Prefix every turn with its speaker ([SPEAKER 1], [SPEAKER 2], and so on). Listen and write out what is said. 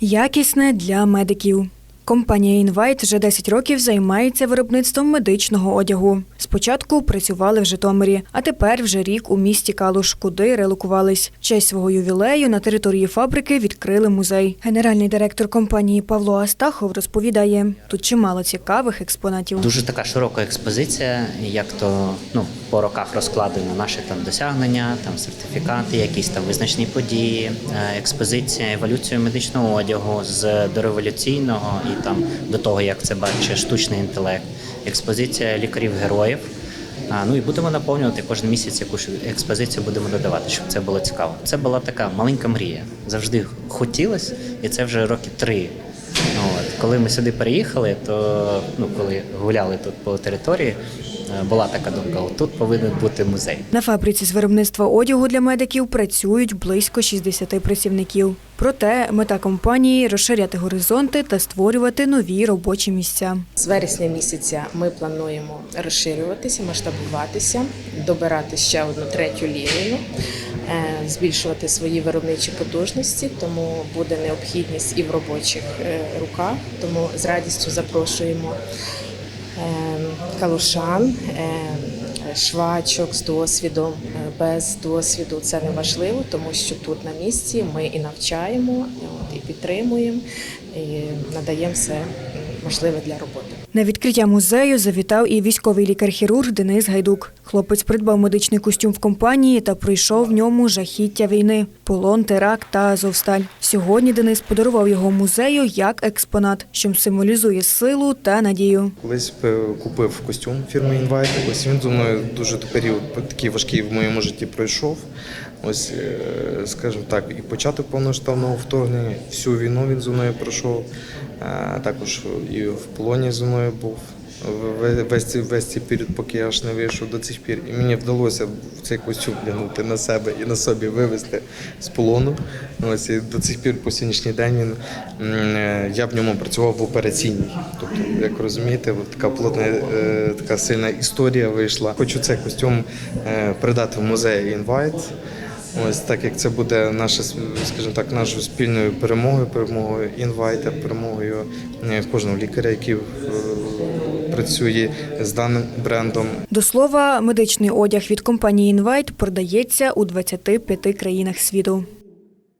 [SPEAKER 1] Якісне для медиків. Компанія Інвайт вже 10 років займається виробництвом медичного одягу. Спочатку працювали в Житомирі, а тепер вже рік у місті Калуш, куди релокувались. В честь свого ювілею на території фабрики відкрили музей. Генеральний директор компанії Павло Астахов розповідає, тут чимало цікавих експонатів.
[SPEAKER 2] Дуже така широка експозиція, як то ну, по роках розкладено наші там досягнення, там сертифікати, якісь там визначні події, е, експозиція еволюцію медичного одягу з дореволюційного і там до того, як це бачить штучний інтелект, експозиція лікарів-героїв. Ну і будемо наповнювати кожен місяць якусь експозицію будемо додавати, щоб це було цікаво. Це була така маленька мрія. Завжди хотілося, і це вже роки три. От. Коли ми сюди переїхали, то ну, коли гуляли тут по території, була така думка: тут повинен бути музей.
[SPEAKER 1] На фабриці з виробництва одягу для медиків працюють близько 60 працівників. Проте мета компанії розширяти горизонти та створювати нові робочі місця.
[SPEAKER 3] З вересня місяця ми плануємо розширюватися, масштабуватися, добирати ще одну третю лінію, е, збільшувати свої виробничі потужності, тому буде необхідність і в робочих е, руках. Тому з радістю запрошуємо е, калушан, е, швачок з досвідом, е, без досвіду. Це не важливо, тому що тут на місці ми і навчаємо, і підтримуємо, і надаємо все можливе для роботи.
[SPEAKER 1] На відкриття музею завітав і військовий лікар-хірург Денис Гайдук. Хлопець придбав медичний костюм в компанії та пройшов в ньому жахіття війни, полон, теракт та Азовсталь. Сьогодні Денис подарував його музею як експонат, що символізує силу та надію.
[SPEAKER 4] Колись е, купив костюм фірми Invite. Ось він зі мною дуже період такий важкий в моєму житті пройшов. Ось, е, скажімо так, і початок повноштабного вторгнення, всю війну він зі мною пройшов. Е, Також і в полоні зі мною був. Весь цей, весь цей період, поки я аж не вийшов до цих пір, і мені вдалося цей костюм глянути на себе і на собі вивезти з полону. Ось і до цих пір по сьогоднішній день він е, я в ньому працював в операційній. Тобто, як розумієте, от така плотна, така сильна історія вийшла. Хочу цей костюм передати в музей Invite. Ось так як це буде наша, скажімо так, нашою спільною перемогою, перемогою інвайта, перемогою е, кожного лікаря, який е, працює з даним брендом.
[SPEAKER 1] До слова, медичний одяг від компанії Інвайт продається у 25 країнах світу.